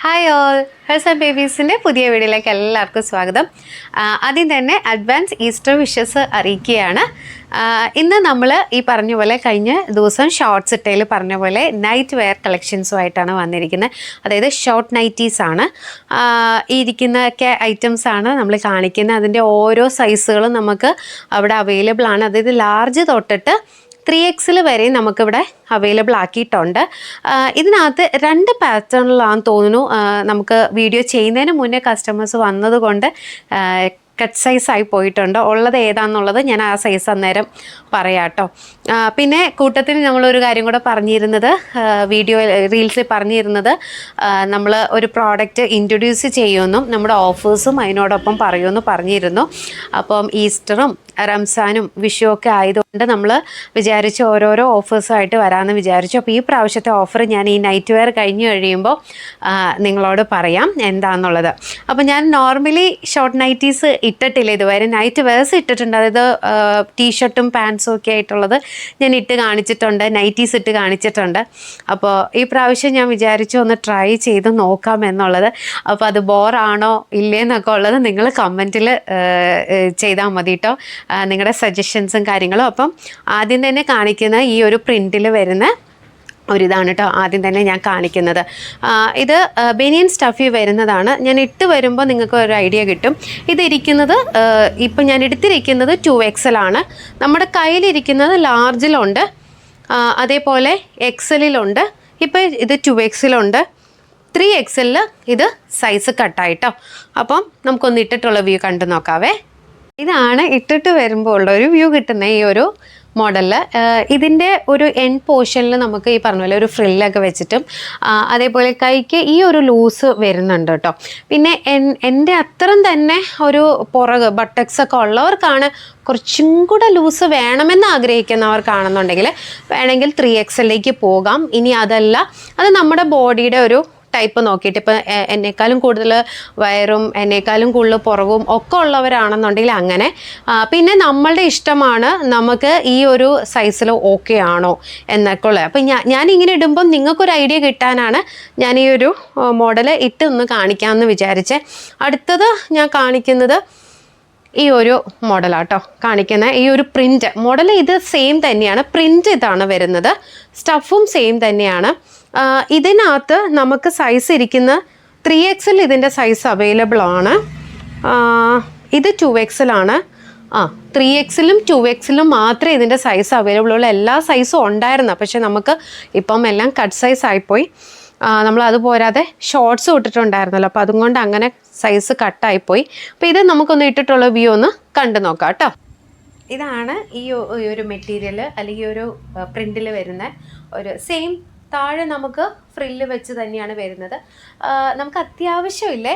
Hi all ഹെൽസ് and ബേബീസിന്റെ പുതിയ വീഡിയോയിലേക്ക് എല്ലാവർക്കും സ്വാഗതം. ആദ്യം തന്നെ അഡ്വാൻസ് ഈസ്റ്റർ വിഷസ് അറിയിക്കുകയാണ്. ഇന്ന് നമ്മൾ ഈ പറഞ്ഞ പോലെ കഴിഞ്ഞ ദിവസം ഷോർട്ട്സ് ഇട്ടയിൽ പറഞ്ഞ പോലെ നൈറ്റ് വെയർ കളക്ഷൻസുമായിട്ടാണ് വന്നിരിക്കുന്നത്. അതായത് ഷോർട്ട് നൈറ്റീസ് ആണ്. ഈ ഇരിക്കുന്ന ഒക്കെ ഐറ്റംസ് ആണ് നമ്മൾ കാണിക്കുന്നത്. അതിന്റെ ഓരോ സൈസുകളും നമുക്ക് അവിടെ അവൈലബിൾ ആണ്. അതായത് ലാർജ് തൊട്ടിട്ട് ത്രീ എക്സിൽ വരെ നമുക്കിവിടെ അവൈലബിൾ ആക്കിയിട്ടുണ്ട്. ഇതിനകത്ത് രണ്ട് പാറ്റേണിലാണെന്ന് തോന്നുന്നു. നമുക്ക് വീഡിയോ ചെയ്യുന്നതിന് മുന്നേ കസ്റ്റമേഴ്സ് വന്നതുകൊണ്ട് കട്ട് സൈസ് ആയി പോയിട്ടുണ്ട്. ഉള്ളത് ഏതാണെന്നുള്ളത് ഞാൻ ആ സൈസ് അന്നേരം പറയാം കേട്ടോ പിന്നെ കൂട്ടത്തിൽ നമ്മളൊരു കാര്യം കൂടെ പറഞ്ഞിരുന്നത് വീഡിയോ റീൽസിൽ പറഞ്ഞിരുന്നത് നമ്മൾ ഒരു പ്രോഡക്റ്റ് ഇൻട്രൊഡ്യൂസ് ചെയ്യുമെന്നും നമ്മുടെ ഓഫേഴ്സും അതിനോടൊപ്പം പറയുമെന്ന് പറഞ്ഞിരുന്നു. അപ്പം ഈസ്റ്ററും റംസാനും വിഷു ഒക്കെ ആയതുകൊണ്ട് നമ്മൾ വിചാരിച്ചു ഓരോരോ ഓഫേഴ്സായിട്ട് വരാമെന്ന് വിചാരിച്ചു. അപ്പോൾ ഈ പ്രാവശ്യത്തെ ഓഫർ ഞാൻ ഈ നൈറ്റ് വെയർ കഴിഞ്ഞ് കഴിയുമ്പോൾ നിങ്ങളോട് പറയാം എന്താണെന്നുള്ളത് അപ്പോൾ ഞാൻ നോർമലി ഷോർട്ട് നൈറ്റീസ് ഇട്ടിട്ടില്ല ഇതുവരെ. നൈറ്റ് വെയർസ് ഇട്ടിട്ടുണ്ട്. അതായത് ടീഷർട്ടും പാൻസും ഒക്കെ ആയിട്ടുള്ളത് ഞാൻ ഇട്ട് കാണിച്ചിട്ടുണ്ട്. നൈറ്റീസ് ഇട്ട് കാണിച്ചിട്ടുണ്ട്. അപ്പോൾ ഈ പ്രാവശ്യം ഞാൻ വിചാരിച്ചു ഒന്ന് ട്രൈ ചെയ്ത് നോക്കാം എന്നുള്ളത്. അപ്പോൾ അത് ബോറാണോ ഇല്ലേ എന്നൊക്കെ ഉള്ളത് നിങ്ങൾ കമന്റിൽ ചെയ്താൽ മതി കേട്ടോ നിങ്ങളുടെ സജഷൻസും കാര്യങ്ങളും അപ്പം ആദ്യം തന്നെ കാണിക്കുന്ന ഈ ഒരു പ്രിന്റിൽ വരുന്ന ഒരിതാണ് കേട്ടോ ആദ്യം തന്നെ ഞാൻ കാണിക്കുന്നത്. ഇത് ബെനിയൻ സ്റ്റഫി വരുന്നതാണ്. ഞാൻ ഇട്ട് വരുമ്പോൾ നിങ്ങൾക്ക് ഒരു ഐഡിയ കിട്ടും. ഇതിരിക്കുന്നത് ഇപ്പം ഞാൻ എടുത്തിരിക്കുന്നത് ടു എക്സൽ ആണ്. നമ്മുടെ കയ്യിലിരിക്കുന്നത് ലാർജിലുണ്ട് അതേപോലെ എക്സലിലുണ്ട് ഇപ്പോൾ ഇത് ടു എക്സിലുണ്ട് ത്രീ എക്സലിൽ ഇത് സൈസ് കട്ടായിട്ടോ അപ്പം നമുക്കൊന്ന് ഇട്ടിട്ടുള്ള വ്യൂ കണ്ടു നോക്കാവേ. ഇതാണ് ഇട്ടിട്ട് വരുമ്പോൾ ഉള്ള ഒരു വ്യൂ കിട്ടുന്ന ഈ ഒരു മോഡലിൽ ഇതിന്റെ ഒരു എൻ പോർഷനിൽ നമുക്ക് ഈ പറഞ്ഞ പോലെ ഒരു ഫ്രില്ലൊക്കെ വെച്ചിട്ടും അതേപോലെ കൈക്ക് ഈ ഒരു ലൂസ് വരുന്നുണ്ട് കേട്ടോ പിന്നെ എൻ എന്റെ അത്രയും തന്നെ ഒരു പുറക് ബട്ടക്സ് ഒക്കെ ഉള്ളവർക്കാണ് കുറച്ചും കൂടെ ലൂസ് വേണമെന്ന് ആഗ്രഹിക്കുന്നവർക്കാണെന്നുണ്ടെങ്കിൽ വേണമെങ്കിൽ ത്രീ എക്സിലേക്ക് പോകാം. ഇനി അതല്ല അത് നമ്മുടെ ബോഡിയുടെ ഒരു ടൈപ്പ് നോക്കിയിട്ട് ഇപ്പം എന്നെക്കാളും കൂടുതൽ വയറും എന്നെക്കാളും കൂടുതൽ പുറവും ഒക്കെ ഉള്ളവരാണെന്നുണ്ടെങ്കിൽ അങ്ങനെ പിന്നെ നമ്മളുടെ ഇഷ്ടമാണ് നമുക്ക് ഈ ഒരു സൈസിൽ ഓക്കെ ആണോ എന്നൊക്കെ ഉള്ളത്. അപ്പം ഞാൻ ഞാൻ ഇങ്ങനെ ഇടുമ്പം നിങ്ങൾക്കൊരു ഐഡിയ കിട്ടാനാണ് ഞാൻ ഈ ഒരു മോഡൽ ഇട്ട് ഒന്ന് കാണിക്കാമെന്ന് വിചാരിച്ചേ. അടുത്തത് ഞാൻ കാണിക്കുന്നത് ഈ ഒരു മോഡലാട്ടോ കാണിക്കുന്ന ഈ ഒരു പ്രിന്റ് മോഡൽ ഇത് സെയിം തന്നെയാണ്. പ്രിന്റ് ഇതാണ് വരുന്നത്. സ്റ്റഫും സെയിം തന്നെയാണ്. ഇതിനകത്ത് നമുക്ക് സൈസ് ഇരിക്കുന്ന ത്രീ എക്സിൽ ഇതിന്റെ സൈസ് അവൈലബിൾ ആണ്. ഇത് ടു എക്സിലാണ് ആ ത്രീ എക്സിലും ടു എക്സിലും മാത്രമേ ഇതിന്റെ സൈസ് അവൈലബിൾ ഉള്ളൂ. എല്ലാ സൈസും ഉണ്ടായിരുന്നു പക്ഷെ നമുക്ക് ഇപ്പം എല്ലാം കട്ട് സൈസ് ആയിപ്പോയി. നമ്മൾ അത് പോരാതെ ഷോർട്സ് ഇട്ടിട്ടുണ്ടായിരുന്നല്ലോ. അപ്പോൾ അതുകൊണ്ട് അങ്ങനെ സൈസ് കട്ടായിപ്പോയി അപ്പോൾ ഇത് നമുക്കൊന്ന് ഇട്ടിട്ടുള്ള വ്യൂ ഒന്ന് കണ്ടു നോക്കാം കേട്ടോ. ഇതാണ് ഈ ഒരു മെറ്റീരിയൽ അല്ലെങ്കിൽ ഒരു പ്രിന്റിൽ വരുന്ന ഒരു സെയിം താഴെ നമുക്ക് ഫ്രില്ല് വെച്ച് തന്നെയാണ് വരുന്നത്. നമുക്ക് അത്യാവശ്യമില്ലേ?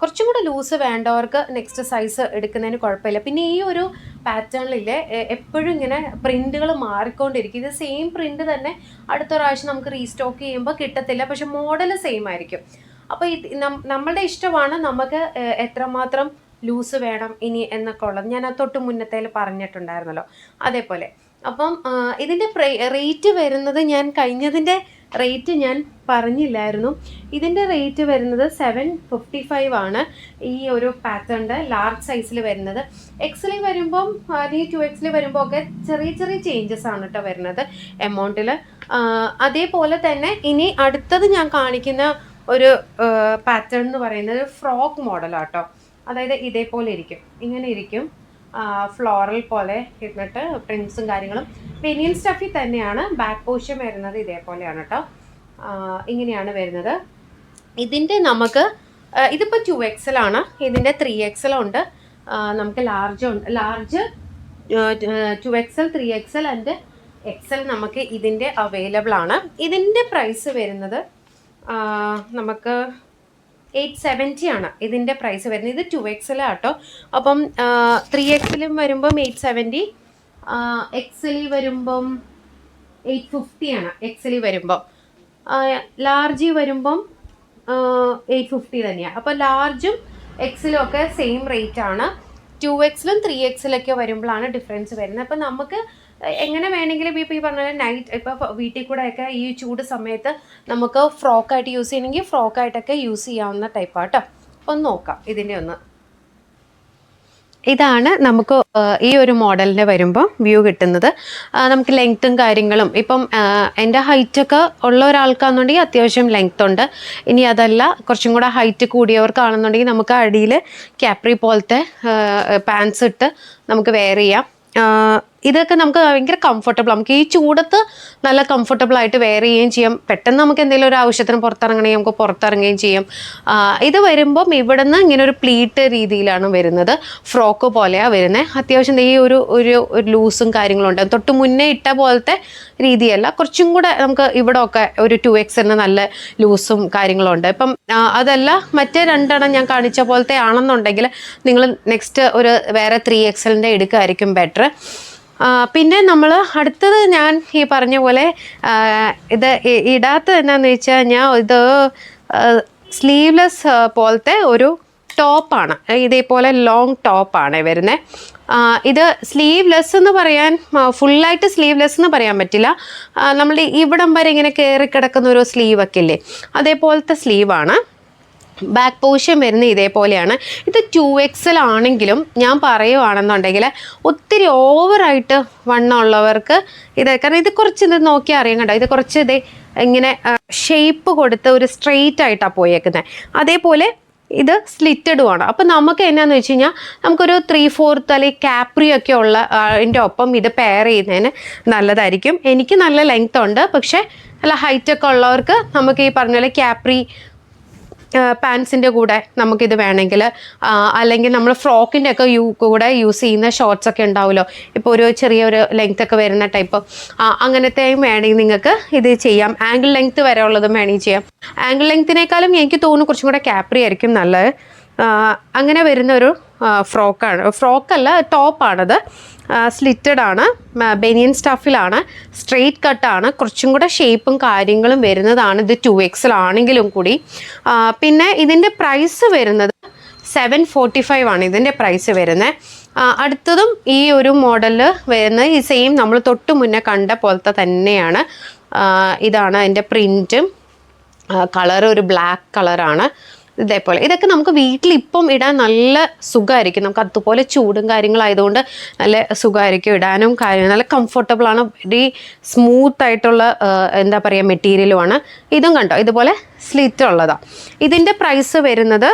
കുറച്ചും കൂടെ ലൂസ് വേണ്ടവർക്ക് നെക്സ്റ്റ് സൈസ് എടുക്കുന്നതിന് കുഴപ്പമില്ല. പിന്നെ ഈ ഒരു പാറ്റേണിലെ എപ്പോഴും ഇങ്ങനെ പ്രിന്റുകൾ മാറിക്കൊണ്ടിരിക്കും. ഇത് സെയിം പ്രിന്റ് തന്നെ അടുത്ത പ്രാവശ്യം നമുക്ക് റീസ്റ്റോക്ക് ചെയ്യുമ്പോൾ കിട്ടത്തില്ല. പക്ഷെ മോഡൽ സെയിം ആയിരിക്കും. അപ്പോൾ ഇത് നമ്മളുടെ ഇഷ്ടമാണ് നമുക്ക് എത്രമാത്രം ലൂസ് വേണം ഇനി എന്നൊക്കെ ഉള്ളത്. ഞാൻ തൊട്ട് മുന്നത്തേൽ പറഞ്ഞിട്ടുണ്ടായിരുന്നല്ലോ. അതേപോലെ അപ്പം ഇതിന്റെ റേറ്റ് വരുന്നത് ഞാൻ കഴിഞ്ഞതിന്റെ റേറ്റ് ഞാൻ പറഞ്ഞില്ലായിരുന്നു. ഇതിന്റെ റേറ്റ് വരുന്നത് സെവൻ ഫിഫ്റ്റി ഫൈവ് ആണ്. ഈ ഒരു പാറ്റേണിന്റെ ലാർജ് സൈസിൽ വരുന്നത്. എക്സിൽ വരുമ്പം അല്ലെങ്കിൽ ടു എക്സിൽ വരുമ്പോൾ ഒക്കെ ചെറിയ ചെറിയ ചേഞ്ചസ് ആണ് കേട്ടോ വരുന്നത് എമൗണ്ടിൽ അതേപോലെ തന്നെ ഇനി അടുത്തത് ഞാൻ കാണിക്കുന്ന ഒരു പാറ്റേൺ എന്ന് പറയുന്നത് ഫ്രോക്ക് മോഡലാട്ടോ അതായത് ഇതേപോലെ ഇരിക്കും. ഇങ്ങനെ ഇരിക്കും. ഫ്ലോറൽ പോലെ ഇരുന്നിട്ട് പ്രിൻസും കാര്യങ്ങളും. പെനിയൻ സ്റ്റഫിൽ തന്നെയാണ്. ബാക്ക് പോഷൻ വരുന്നത് ഇതേപോലെയാണ് കേട്ടോ ഇങ്ങനെയാണ് വരുന്നത്. ഇതിന്റെ നമുക്ക് ഇതിപ്പോൾ ടു എക്സൽ ആണ്. ഇതിന്റെ ത്രീ എക്സൽ ഉണ്ട്. നമുക്ക് ലാർജ് ഉണ്ട്. Large two XL three XL and XL നമുക്ക് ഇതിന്റെ അവൈലബിൾ ആണ്. ഇതിന്റെ പ്രൈസ് വരുന്നത് നമുക്ക് എയ്റ്റ് സെവന്റി ആണ് ഇതിന്റെ പ്രൈസ് വരുന്നത്. ഇത് ടു എക്സലാട്ടോ അപ്പം ത്രീ എക്സിലും വരുമ്പം എയ്റ്റ് സെവന്റി എക്സിൽ വരുമ്പം എയ്റ്റ് ഫിഫ്റ്റി ആണ് എക്സിൽ വരുമ്പം. ലാർജ് വരുമ്പം എയ്റ്റ് ഫിഫ്റ്റി തന്നെയാണ് അപ്പോൾ ലാർജും എക്സിലും ഒക്കെ സെയിം റേറ്റ് ആണ്. ടു എക്സിലും ത്രീ എക്സിലൊക്കെ വരുമ്പോഴാണ് ഡിഫറൻസ് വരുന്നത്. അപ്പം നമുക്ക് എങ്ങനെ വേണമെങ്കിലും ഇപ്പോൾ ഈ പറഞ്ഞ നൈറ്റ് ഇപ്പോൾ വീട്ടിൽ കൂടെ ഒക്കെ ഈ ചൂട് സമയത്ത് നമുക്ക് ഫ്രോക്കായിട്ട് യൂസ് ചെയ്യണമെങ്കിൽ ഫ്രോക്കായിട്ടൊക്കെ യൂസ് ചെയ്യാവുന്ന ടൈപ്പാട്ടോ ഒന്ന് നോക്കാം ഇതിന്റെ ഒന്ന്. ഇതാണ് നമുക്ക് ഈ ഒരു മോഡലിന് വരുമ്പോൾ വ്യൂ കിട്ടുന്നത്. നമുക്ക് ലെങ്ത്തും കാര്യങ്ങളും ഇപ്പം എന്റെ ഹൈറ്റൊക്കെ ഉള്ള ഒരാൾക്കാണെന്നുണ്ടെങ്കിൽ അത്യാവശ്യം ലെങ്ത് ഉണ്ട്. ഇനി അതല്ല കുറച്ചും കൂടെ ഹൈറ്റ് കൂടിയവർക്കാണെന്നുണ്ടെങ്കിൽ നമുക്ക് അടിയിൽ ക്യാപ്രി പോലത്തെ പാൻസ് ഇട്ട് നമുക്ക് വെയർ ചെയ്യാം. ഇതൊക്കെ നമുക്ക് ഭയങ്കര കംഫർട്ടബിൾ നമുക്ക് ഈ ചൂടത്ത് നല്ല കംഫർട്ടബിൾ ആയിട്ട് വെയർ ചെയ്യുകയും ചെയ്യാം. പെട്ടെന്ന് നമുക്ക് എന്തെങ്കിലും ഒരു ആവശ്യത്തിന് പുറത്തിറങ്ങണമെങ്കിൽ നമുക്ക് പുറത്തിറങ്ങുകയും ചെയ്യാം. ഇത് വരുമ്പം ഇവിടുന്ന് ഇങ്ങനെ ഒരു പ്ലീറ്റ് രീതിയിലാണ് വരുന്നത്. ഫ്രോക്ക് പോലെയാണ് വരുന്നത് അത്യാവശ്യം ഈ ഒരു ഒരു ലൂസും കാര്യങ്ങളും ഉണ്ട് തൊട്ട് മുന്നേ ഇട്ട പോലത്തെ രീതിയല്ല. കുറച്ചും കൂടെ നമുക്ക് ഇവിടെ ഒക്കെ ഒരു ടു എക്സിന് നല്ല ലൂസും കാര്യങ്ങളും ഉണ്ട് ഇപ്പം അതല്ല മറ്റേ രണ്ടെണ്ണം ഞാൻ കാണിച്ച പോലത്തെ ആണെന്നുണ്ടെങ്കിൽ നിങ്ങൾ നെക്സ്റ്റ് ഒരു വേറെ ത്രീ എക്സലിന്റെ എടുക്കുകയായിരിക്കും ബെറ്റർ പിന്നെ നമ്മൾ അടുത്തത് ഞാൻ ഈ പറഞ്ഞ പോലെ ഇത് ഇടാത്തത് എന്താണെന്ന് വെച്ചാൽ ഞാൻ ഇത് സ്ലീവ്ലെസ് പോലത്തെ ഒരു ടോപ്പാണ് ഇതേപോലെ ലോങ് ടോപ്പാണ് വരുന്നത് ഇത് സ്ലീവ്ലെസ് എന്ന് പറയാൻ ഫുള്ളായിട്ട് സ്ലീവ്ലെസ് എന്ന് പറയാൻ പറ്റില്ല. നമ്മൾ ഇവിടം വരെ ഇങ്ങനെ കയറി കിടക്കുന്ന ഒരു സ്ലീവൊക്കെ ഇല്ലേ? അതേപോലത്തെ സ്ലീവാണ് ബാക്ക് പോർഷൻ വരുന്നത് ഇതേപോലെയാണ്. ഇത് ടു എക്സൽ ആണെങ്കിലും ഞാൻ പറയുവാണെന്നുണ്ടെങ്കിൽ ഒത്തിരി ഓവറായിട്ട് വണ്ണമുള്ളവർക്ക് ഇത് കാരണം ഇത് കുറച്ച് ഇത് നോക്കിയാൽ അറിയാം കണ്ടോ? ഇത് കുറച്ച് ഇതേ ഇങ്ങനെ ഷേപ്പ് കൊടുത്ത് ഒരു സ്ട്രെയിറ്റ് ആയിട്ടാണ് പോയേക്കുന്നത്. അതേപോലെ ഇത് സ്ലിറ്റഡുമാണ് അപ്പം നമുക്ക് എന്നാന്ന് വെച്ച് കഴിഞ്ഞാൽ നമുക്കൊരു ത്രീ ഫോർത്ത് അല്ലെങ്കിൽ കാപ്രി ഒക്കെ ഉള്ള അതിന്റെ ഒപ്പം ഇത് പെയർ ചെയ്യുന്നതിന് നല്ലതായിരിക്കും. എനിക്ക് നല്ല ലെങ്ത് ഉണ്ട്. പക്ഷേ നല്ല ഹൈറ്റൊക്കെ ഉള്ളവർക്ക് നമുക്ക് ഈ പറഞ്ഞ പോലെ ക്യാപ്രി പാൻസിന്റെ കൂടെ നമുക്കിത് വേണമെങ്കിൽ അല്ലെങ്കിൽ നമ്മൾ ഫ്രോക്കിന്റെ ഒക്കെ യൂ കൂടെ യൂസ് ചെയ്യുന്ന ഷോർട്സ് ഒക്കെ ഉണ്ടാവുമല്ലോ. ഇപ്പോൾ ഒരു ചെറിയൊരു ലെങ്ത് ഒക്കെ വരുന്ന ടൈപ്പ് അങ്ങനത്തെയും വേണമെങ്കിൽ നിങ്ങൾക്ക് ഇത് ചെയ്യാം. ആംഗിൾ ലെങ്ത് വരെ ഉള്ളതും വേണമെങ്കിൽ ചെയ്യാം. ആംഗിൾ ലെങ്ത്തിനേക്കാളും എനിക്ക് തോന്നുന്നു കുറച്ചും കൂടെ ക്യാപ്രി ആയിരിക്കും നല്ലത്. അങ്ങനെ വരുന്ന ഒരു ഫ്രോക്കാണ് ഫ്രോക്കല്ല ടോപ്പാണത് സ്ലിറ്റഡ് ആണ്. ബെനിയൻ സ്റ്റഫിലാണ് സ്ട്രെയിറ്റ് കട്ടാണ് കുറച്ചും കൂടെ ഷേപ്പും കാര്യങ്ങളും വരുന്നതാണ്. ഇത് ടു എക്സിലാണെങ്കിലും കൂടി. പിന്നെ ഇതിന്റെ പ്രൈസ് വരുന്നത് സെവൻ ഫോർട്ടി ഫൈവ് ആണ് ഇതിന്റെ പ്രൈസ് വരുന്നത്. അടുത്തതും ഈ ഒരു മോഡലിൽ വരുന്ന ഈ സെയിം നമ്മൾ തൊട്ട് മുന്നേ കണ്ട പോലത്തെ തന്നെയാണ്. ഇതാണ് അതിന്റെ പ്രിന്റും കളർ ഒരു ബ്ലാക്ക് കളറാണ് ഇതേപോലെ. ഇതൊക്കെ നമുക്ക് വീട്ടിൽ ഇപ്പം ഇടാൻ നല്ല സുഖമായിരിക്കും നമുക്ക് അതുപോലെ ചൂടും കാര്യങ്ങളായതുകൊണ്ട് നല്ല സുഖമായിരിക്കും ഇടാനും കാര്യം നല്ല കംഫർട്ടബിൾ ആണ്. വെരി സ്മൂത്ത് ആയിട്ടുള്ള എന്താ പറയുക മെറ്റീരിയലുമാണ് ഇതും കണ്ടോ? ഇതുപോലെ സ്ലിറ്റ് ഉള്ളതാണ് ഇതിന്റെ പ്രൈസ് വരുന്നത്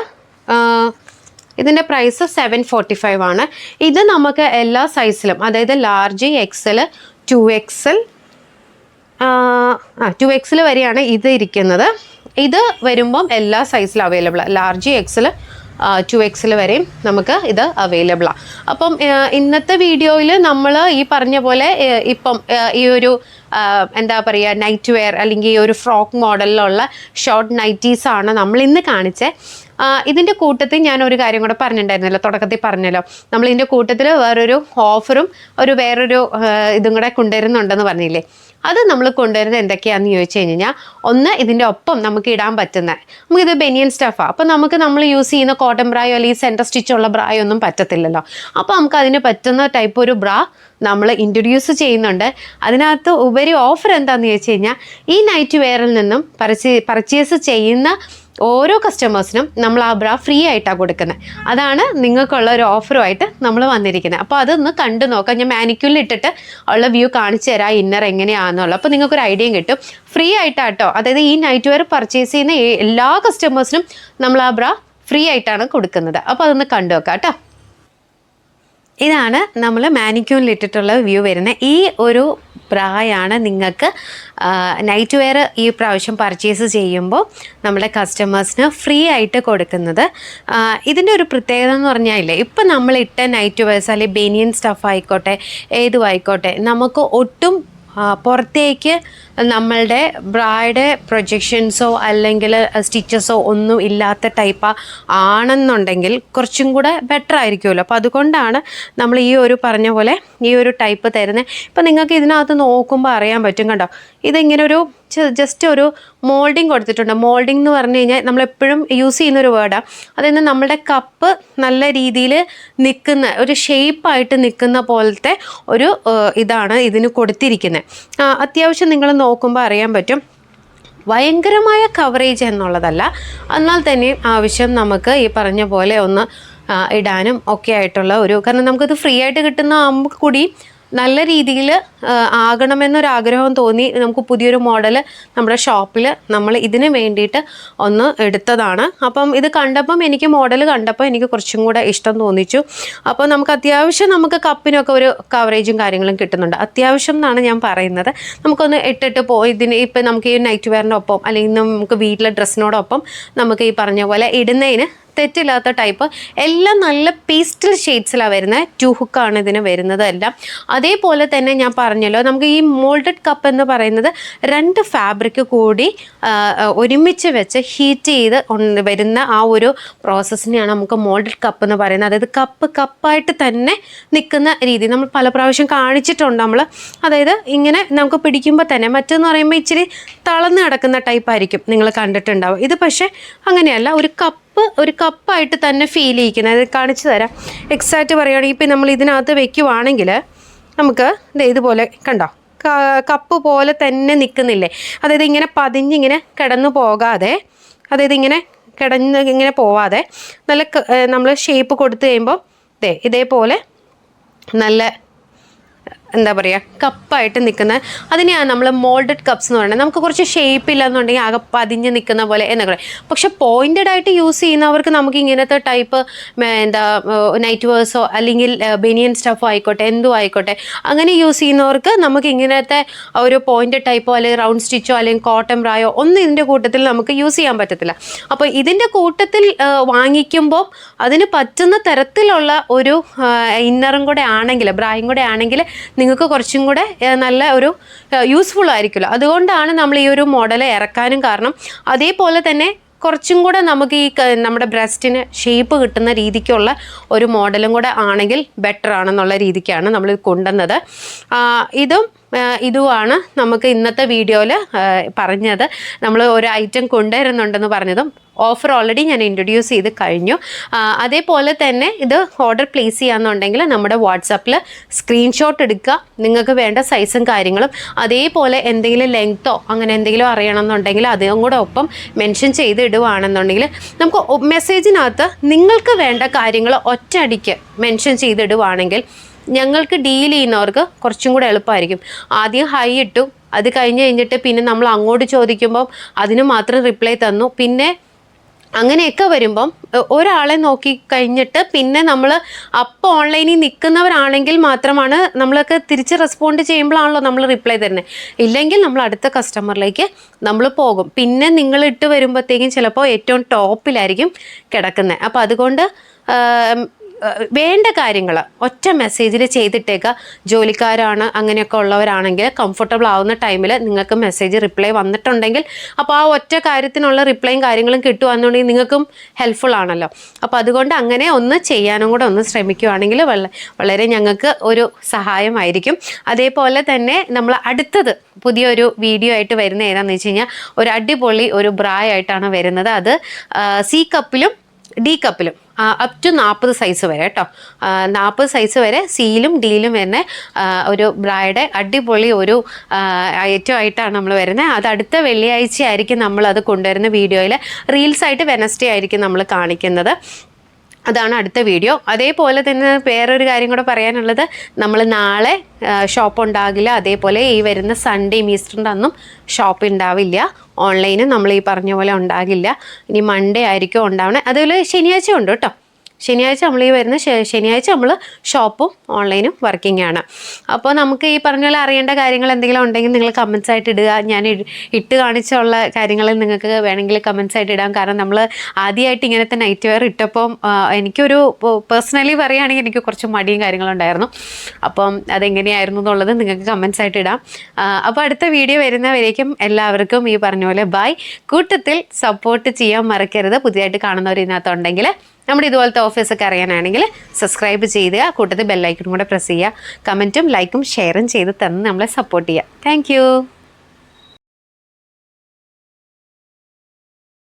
ഇതിന്റെ പ്രൈസ് സെവൻ ഫോർട്ടി ഫൈവ് ആണ്. ഇത് നമുക്ക് എല്ലാ സൈസിലും അതായത് ലാർജ് എക്സൽ ടു എക്സൽ ആ ടു എക്സിൽ വരെയാണ് ഇത് ഇരിക്കുന്നത്. ഇത് വരുമ്പം എല്ലാ സൈസിലും available large XL two XL വരെയും നമുക്ക് ഇത് അവൈലബിളാണ് അപ്പം ഇന്നത്തെ വീഡിയോയിൽ നമ്മൾ ഈ പറഞ്ഞ പോലെ ഇപ്പം ഈ ഒരു എന്താ പറയുക നൈറ്റ് വെയർ അല്ലെങ്കിൽ ഈ ഒരു ഫ്രോക്ക് മോഡലിലുള്ള ഷോർട്ട് നൈറ്റീസ് ആണ് നമ്മൾ ഇന്ന് കാണിച്ചത് ഇതിന്റെ കൂട്ടത്തിൽ ഞാൻ ഒരു കാര്യം കൂടെ പറഞ്ഞിട്ടുണ്ടായിരുന്നല്ലോ തുടക്കത്തിൽ പറഞ്ഞല്ലോ. നമ്മൾ ഇതിന്റെ കൂട്ടത്തിൽ വേറൊരു ഓഫറും ഒരു വേറൊരു ഇതും കൂടെ കൊണ്ടുവരുന്നുണ്ടെന്ന് പറഞ്ഞില്ലേ? അത് നമ്മൾ കൊണ്ടുവരുന്നത് എന്തൊക്കെയാണെന്ന് ചോദിച്ചു കഴിഞ്ഞാൽ ഒന്ന് ഇതിന്റെ ഒപ്പം നമുക്ക് ഇടാൻ പറ്റുന്ന നമുക്കിത് ബെനിയൻ സ്റ്റഫാണ് അപ്പോൾ നമുക്ക് നമ്മൾ യൂസ് ചെയ്യുന്ന കോട്ടൺ ബ്രായോ അല്ലെങ്കിൽ സെന്റർ സ്റ്റിച്ചുള്ള ബ്രായോ ഒന്നും പറ്റത്തില്ലല്ലോ. അപ്പോൾ നമുക്ക് അതിന് പറ്റുന്ന ടൈപ്പ് ഒരു ബ്രാ നമ്മൾ ഇൻട്രൊഡ്യൂസ് ചെയ്യുന്നുണ്ട്. അതിനകത്ത് ഉപരി ഓഫർ എന്താണെന്ന് ചോദിച്ചു കഴിഞ്ഞാൽ ഈ നൈറ്റ് വെയറിൽ നിന്നും പർച്ചേ പർച്ചേസ് ചെയ്യുന്ന ഓരോ കസ്റ്റമേഴ്സിനും നമ്മൾ ആ ബ്രാ ഫ്രീ ആയിട്ടാണ് കൊടുക്കുന്നത് അതാണ് നിങ്ങൾക്കുള്ള ഒരു ഓഫറുമായിട്ട് നമ്മൾ വന്നിരിക്കുന്നത് അപ്പോൾ അതൊന്ന് കണ്ടു നോക്കാം. ഞാൻ മാനിക്യൂലിൽ ഇട്ടിട്ട് ഉള്ള വ്യൂ കാണിച്ചു തരാം ഇന്നർ എങ്ങനെയാണെന്നുള്ളത് അപ്പോൾ നിങ്ങൾക്കൊരു ഐഡിയയും കിട്ടും. ഫ്രീ ആയിട്ടാട്ടോ അതായത് ഈ നൈറ്റ് വെയർ പർച്ചേസ് ചെയ്യുന്ന എല്ലാ കസ്റ്റമേഴ്സിനും നമ്മൾ ആ ബ്രാ ഫ്രീ ആയിട്ടാണ് കൊടുക്കുന്നത്. അപ്പോൾ അതൊന്ന് കണ്ടു നോക്കാം കേട്ടോ ഇതാണ് നമ്മൾ മാനിക്യൂണിൽ ഇട്ടിട്ടുള്ള വ്യൂ വരുന്നത്. ഈ ഒരു ബ്രായാണ് നിങ്ങൾക്ക് നൈറ്റ് വെയർ ഈ പ്രാവശ്യം പർച്ചേസ് ചെയ്യുമ്പോൾ നമ്മുടെ കസ്റ്റമേഴ്സിന് ഫ്രീ ആയിട്ട് കൊടുക്കുന്നത്. ഇതിന്റെ ഒരു പ്രത്യേകത എന്ന് പറഞ്ഞാൽ ഇപ്പം നമ്മൾ ഇട്ട നൈറ്റ് വെയർസ് അല്ലെങ്കിൽ ബെനിയൻ സ്റ്റഫ് ആയിക്കോട്ടെ ഏതും നമുക്ക് ഒട്ടും പുറത്തേക്ക് നമ്മളുടെ ബ്രായുടെ പ്രൊജക്ഷൻസോ അല്ലെങ്കിൽ സ്റ്റിച്ചസോ ഒന്നും ഇല്ലാത്ത ടൈപ്പ് ആണെന്നുണ്ടെങ്കിൽ കുറച്ചും കൂടെ ബെറ്റർ ആയിരിക്കുമല്ലോ. അപ്പോൾ അതുകൊണ്ടാണ് നമ്മൾ ഈ ഒരു പറഞ്ഞ പോലെ ഈ ഒരു ടൈപ്പ് തരുന്നത് ഇപ്പം നിങ്ങൾക്ക് ഇതിനകത്ത് നോക്കുമ്പോൾ അറിയാൻ പറ്റും കണ്ടോ? ഇതിങ്ങനെ ഒരു ജസ്റ്റ് ഒരു മോൾഡിങ് കൊടുത്തിട്ടുണ്ട്. മോൾഡിംഗ് എന്ന് പറഞ്ഞു കഴിഞ്ഞാൽ നമ്മളെപ്പോഴും യൂസ് ചെയ്യുന്ന ഒരു വേർഡാണ് അതായത് നമ്മുടെ കപ്പ് നല്ല രീതിയിൽ നിൽക്കുന്ന ഒരു ഷേപ്പായിട്ട് നിൽക്കുന്ന പോലത്തെ ഒരു ഇതാണ് ഇതിന് കൊടുത്തിരിക്കുന്നത് അത്യാവശ്യം നിങ്ങൾ നോക്കുമ്പോൾ അറിയാൻ പറ്റും. ഭയങ്കരമായ കവറേജ് എന്നുള്ളതല്ല. എന്നാൽ തന്നെയും ആവശ്യം നമുക്ക് ഈ പറഞ്ഞ പോലെ ഒന്ന് ഇടാനും ഒക്കെ ആയിട്ടുള്ള ഒരു കാരണം നമുക്കിത് ഫ്രീ ആയിട്ട് കിട്ടുന്ന ആകുമ്പോൾ കൂടി നല്ല രീതിയിൽ ആകണമെന്നൊരാഗ്രഹം തോന്നി നമുക്ക് പുതിയൊരു മോഡൽ നമ്മുടെ ഷോപ്പിൽ നമ്മൾ ഇതിന് വേണ്ടിയിട്ട് ഒന്ന് എടുത്തതാണ്. അപ്പം ഇത് കണ്ടപ്പം എനിക്ക് മോഡൽ കണ്ടപ്പോൾ എനിക്ക് കുറച്ചും കൂടെ ഇഷ്ടം തോന്നിച്ചു. അപ്പോൾ നമുക്ക് അത്യാവശ്യം നമുക്ക് കപ്പിനൊക്കെ ഒരു കവറേജും കാര്യങ്ങളും കിട്ടുന്നുണ്ട്. അത്യാവശ്യം എന്നാണ് ഞാൻ പറയുന്നത്. നമുക്കൊന്ന് ഇട്ടിട്ട് പോ ഇതിന് ഇപ്പം നമുക്ക് ഈ നൈറ്റ് വെയറിനൊപ്പം അല്ലെങ്കിൽ നമുക്ക് വീട്ടിലെ ഡ്രസ്സിനോടൊപ്പം നമുക്ക് ഈ പറഞ്ഞ പോലെ ഇടുന്നതിന് തെറ്റില്ലാത്ത ടൈപ്പ് എല്ലാം നല്ല പേസ്റ്റൽ ഷെയ്ഡ്സിലാണ് വരുന്നത് ടു ഹുക്കാണ് ഇതിന് വരുന്നത് എല്ലാം അതേപോലെ തന്നെ ഞാൻ പറഞ്ഞല്ലോ നമുക്ക് ഈ മോൾഡഡ് കപ്പ് എന്ന് പറയുന്നത് രണ്ട് ഫാബ്രിക് കൂടി ഒരുമിച്ച് വെച്ച് ഹീറ്റ് ചെയ്ത് വരുന്ന ആ ഒരു പ്രോസസ്സിനെയാണ് നമുക്ക് മോൾഡഡ് കപ്പ് എന്ന് പറയുന്നത്. അതായത് കപ്പ് കപ്പായിട്ട് തന്നെ നിൽക്കുന്ന രീതി. നമ്മൾ പല പ്രാവശ്യം കാണിച്ചിട്ടുണ്ട് നമ്മൾ അതായത് ഇങ്ങനെ നമുക്ക് പിടിക്കുമ്പോൾ തന്നെ മറ്റെന്ന് പറയുമ്പോൾ ഇച്ചിരി തളർന്ന് കിടക്കുന്ന ടൈപ്പായിരിക്കും നിങ്ങൾ കണ്ടിട്ടുണ്ടാവും. ഇത് പക്ഷേ അങ്ങനെയല്ല. ഒരു കപ്പ് ഒരു കപ്പായിട്ട് തന്നെ ഫീൽ ചെയ്യിക്കുന്നത്. കാണിച്ചു തരാം. എക്സാക്റ്റ് പറയുകയാണെങ്കിൽ ഇപ്പം നമ്മൾ ഇതിനകത്ത് വെക്കുവാണെങ്കിൽ നമുക്ക് ഇതുപോലെ കണ്ടോ? കപ്പ് പോലെ തന്നെ നിൽക്കുന്നില്ലേ? അതായത് ഇങ്ങനെ പതിഞ്ഞിങ്ങനെ കിടന്നു പോകാതെ അതായത് ഇങ്ങനെ കിടന്ന് ഇങ്ങനെ പോവാതെ നല്ല നമ്മൾ ഷേപ്പ് കൊടുത്തു കഴിയുമ്പോൾ ഇതേ ഇതേപോലെ നല്ല എന്താ പറയുക കപ്പായിട്ട് നിൽക്കുന്ന അതിനെയാണ് നമ്മൾ മോൾഡഡ് കപ്സ് എന്ന് പറയുന്നത് നമുക്ക് കുറച്ച് ഷേപ്പ് ഇല്ല ഇല്ലെന്നുണ്ടെങ്കിൽ ആകെ പതിഞ്ഞ് നിൽക്കുന്ന പോലെ എന്നൊക്കെ പക്ഷെ പോയിന്റഡ് ആയിട്ട് യൂസ് ചെയ്യുന്നവർക്ക് നമുക്ക് ഇങ്ങനത്തെ ടൈപ്പ് എന്താ നൈറ്റ് വേഴ്സോ അല്ലെങ്കിൽ ബെനിയൻ സ്റ്റഫോ ആയിക്കോട്ടെ എന്തോ ആയിക്കോട്ടെ അങ്ങനെ യൂസ് ചെയ്യുന്നവർക്ക് നമുക്ക് ഇങ്ങനത്തെ ഒരു പോയിന്റഡ് ടൈപ്പോ അല്ലെങ്കിൽ റൗണ്ട് സ്റ്റിച്ചോ അല്ലെങ്കിൽ കോട്ടൺ റായോ ഒന്നും ഇതിന്റെ കൂട്ടത്തിൽ നമുക്ക് യൂസ് ചെയ്യാൻ പറ്റത്തില്ല. അപ്പോൾ ഇതിന്റെ കൂട്ടത്തിൽ വാങ്ങിക്കുമ്പോൾ അതിന് പറ്റുന്ന തരത്തിലുള്ള ഒരു ഇന്നറും കൂടെ ആണെങ്കിൽ ബ്രായും കൂടെ ആണെങ്കിൽ നിങ്ങൾക്ക് കുറച്ചും കൂടെ നല്ല ഒരു യൂസ്ഫുൾ ആയിരിക്കുമല്ലോ. അതുകൊണ്ടാണ് നമ്മൾ ഈ ഒരു മോഡൽ ഇറക്കാനും കാരണം അതേപോലെ തന്നെ കുറച്ചും കൂടെ നമുക്ക് ഈ നമ്മുടെ ബ്രസ്റ്റിന് ഷേപ്പ് കിട്ടുന്ന രീതിക്കുള്ള ഒരു മോഡലും കൂടെ ആണെങ്കിൽ ബെറ്റർ ആണെന്നുള്ള രീതിക്കാണ് നമ്മൾ കൊണ്ടുവന്നത്. ഇതും ഇതുമാണ് നമുക്ക് ഇന്നത്തെ വീഡിയോയിൽ പറഞ്ഞത്. നമ്മൾ ഒരു ഐറ്റം കൊണ്ടുവരുന്നുണ്ടെന്ന് പറഞ്ഞതും ഓഫർ ഓൾറെഡി ഞാൻ ഇൻട്രൊഡ്യൂസ് ചെയ്ത് കഴിഞ്ഞു. അതേപോലെ തന്നെ ഇത് ഓർഡർ പ്ലേസ് ചെയ്യാന്നുണ്ടെങ്കിൽ നമ്മുടെ വാട്സാപ്പിൽ സ്ക്രീൻഷോട്ട് എടുക്കുക. നിങ്ങൾക്ക് വേണ്ട സൈസും കാര്യങ്ങളും. അതേപോലെ എന്തെങ്കിലും ലെങ്ത്തോ അങ്ങനെ എന്തെങ്കിലും അറിയണമെന്നുണ്ടെങ്കിൽ അതും കൂടെ ഒപ്പം മെൻഷൻ ചെയ്ത് ഇടുവാണെന്നുണ്ടെങ്കിൽ നമുക്ക് മെസ്സേജിനകത്ത് നിങ്ങൾക്ക് വേണ്ട കാര്യങ്ങൾ ഒറ്റയടിക്ക് മെൻഷൻ ചെയ്തിടുവാണെങ്കിൽ ഞങ്ങൾക്ക് ഡീൽ ചെയ്യുന്നവർക്ക് കുറച്ചും കൂടെ എളുപ്പമായിരിക്കും. ആദ്യം ഹൈ ഇട്ടു. അത് കഴിഞ്ഞ് കഴിഞ്ഞിട്ട് പിന്നെ നമ്മൾ അങ്ങോട്ട് ചോദിക്കുമ്പം അതിന് മാത്രം റിപ്ലൈ തന്നു. പിന്നെ അങ്ങനെയൊക്കെ വരുമ്പം ഒരാളെ നോക്കി കഴിഞ്ഞിട്ട് പിന്നെ നമ്മൾ അപ്പോൾ ഓൺലൈനിൽ നിൽക്കുന്നവരാണെങ്കിൽ മാത്രമാണ് നമ്മളൊക്കെ തിരിച്ച് റെസ്പോണ്ട് ചെയ്യുമ്പോഴാണല്ലോ നമ്മൾ റിപ്ലൈ തരുന്നത് ഇല്ലെങ്കിൽ നമ്മൾ അടുത്ത കസ്റ്റമറിലേക്ക് നമ്മൾ പോകും. പിന്നെ നിങ്ങൾ ഇട്ട് വരുമ്പോഴത്തേക്കും ചിലപ്പോൾ ഏറ്റവും ടോപ്പിലായിരിക്കും കിടക്കുന്നത് അപ്പോൾ അതുകൊണ്ട് വേണ്ട കാര്യങ്ങൾ ഒറ്റ മെസ്സേജിൽ ചെയ്തിട്ടേക്കുക ജോലിക്കാരാണ് അങ്ങനെയൊക്കെ ഉള്ളവരാണെങ്കിൽ കംഫർട്ടബിൾ ആവുന്ന ടൈമിൽ നിങ്ങൾക്ക് മെസ്സേജ് റിപ്ലൈ വന്നിട്ടുണ്ടെങ്കിൽ അപ്പോൾ ആ ഒറ്റ കാര്യത്തിനുള്ള റിപ്ലൈയും കാര്യങ്ങളും കിട്ടുകയെന്നുണ്ടെങ്കിൽ നിങ്ങൾക്കും ഹെൽപ്ഫുൾ ആണല്ലോ. അപ്പോൾ അതുകൊണ്ട് അങ്ങനെ ഒന്ന് ചെയ്യാനും കൂടെ ഒന്ന് ശ്രമിക്കുകയാണെങ്കിൽ വളരെ ഞങ്ങൾക്ക് ഒരു സഹായമായിരിക്കും. അതേപോലെ തന്നെ നമ്മൾ അടുത്തത് പുതിയൊരു വീഡിയോ ആയിട്ട് വരുന്ന ഏതാണെന്ന് വെച്ച് കഴിഞ്ഞാൽ ഒരു അടിപൊളി ഒരു ബ്രായായിട്ടാണ് വരുന്നത്. അത് സി കപ്പിലും ഡി കപ്പിലും അപ് ടു നാൽപ്പത് സൈസ് വരെ കേട്ടോ നാൽപ്പത് സൈസ് വരെ സീലും ഡീലും വരുന്ന ഒരു ബ്രായുടെ അടിപൊളി ഒരു ഐറ്റം ആയിട്ടാണ് നമ്മൾ വരുന്നത് അത് അടുത്ത വെള്ളിയാഴ്ച ആയിരിക്കും നമ്മൾ അത് കൊണ്ടുവരുന്ന വീഡിയോയിൽ റീൽസ് ആയിട്ട് വെനസ്ഡേ ആയിരിക്കും നമ്മൾ കാണിക്കുന്നത്. അതാണ് അടുത്ത വീഡിയോ അതേപോലെ തന്നെ വേറൊരു കാര്യം കൂടെ പറയാനുള്ളത്. നമ്മൾ നാളെ ഷോപ്പ് ഉണ്ടാകില്ല. അതേപോലെ ഈ വരുന്ന സൺഡേയും ഈസ്റ്ററിന്റെ അന്നും ഷോപ്പ് ഉണ്ടാവില്ല ഓൺലൈനും നമ്മൾ ഈ പറഞ്ഞ പോലെ ഉണ്ടാകില്ല. ഇനി മൺഡേ ആയിരിക്കും ഉണ്ടാവണേ. അതുപോലെ ശനിയാഴ്ച ഉണ്ട് കേട്ടോ. ശനിയാഴ്ച നമ്മൾ ഈ വരുന്ന ശനിയാഴ്ച നമ്മൾ ഷോപ്പും ഓൺലൈനും വർക്കിംഗ് ആണ്. അപ്പോൾ നമുക്ക് ഈ പറഞ്ഞ പോലെ അറിയേണ്ട കാര്യങ്ങൾ എന്തെങ്കിലും ഉണ്ടെങ്കിൽ നിങ്ങൾ കമൻസ് ആയിട്ട് ഇടുക. ഞാൻ ഇട്ട് കാണിച്ചുള്ള കാര്യങ്ങൾ നിങ്ങൾക്ക് വേണമെങ്കിൽ കമൻസ് ആയിട്ട് ഇടാം. കാരണം നമ്മൾ ആദ്യമായിട്ട് ഇങ്ങനത്തെ നൈറ്റ് വെയർ ഇട്ടപ്പം ആ, എനിക്കൊരു പേഴ്സണലി പറയുകയാണെങ്കിൽ എനിക്ക് കുറച്ച് മടിയും കാര്യങ്ങളും ഉണ്ടായിരുന്നു. അപ്പം അതെങ്ങനെയായിരുന്നു എന്നുള്ളത് നിങ്ങൾക്ക് കമൻസ് ആയിട്ട് ഇടാം. അപ്പോൾ അടുത്ത വീഡിയോ വരുന്നവരേക്കും എല്ലാവർക്കും ഈ പറഞ്ഞ പോലെ ബൈ കൂട്ടത്തിൽ സപ്പോർട്ട് ചെയ്യാൻ മറക്കരുത്. പുതിയതായിട്ട് കാണുന്നവർ ഇതിനകത്തുണ്ടെങ്കിൽ നമ്മുടെ ഇതുപോലത്തെ ഓഫീസൊക്കെ അറിയാനാണെങ്കിൽ സബ്സ്ക്രൈബ് ചെയ്യുക കൂട്ടത്തിൽ ബെല്ലൈക്കണും കൂടെ പ്രസ് ചെയ്യുക കമന്റും ലൈക്കും ഷെയറും ചെയ്ത് തന്ന് നമ്മളെ സപ്പോർട്ട് ചെയ്യുക. താങ്ക്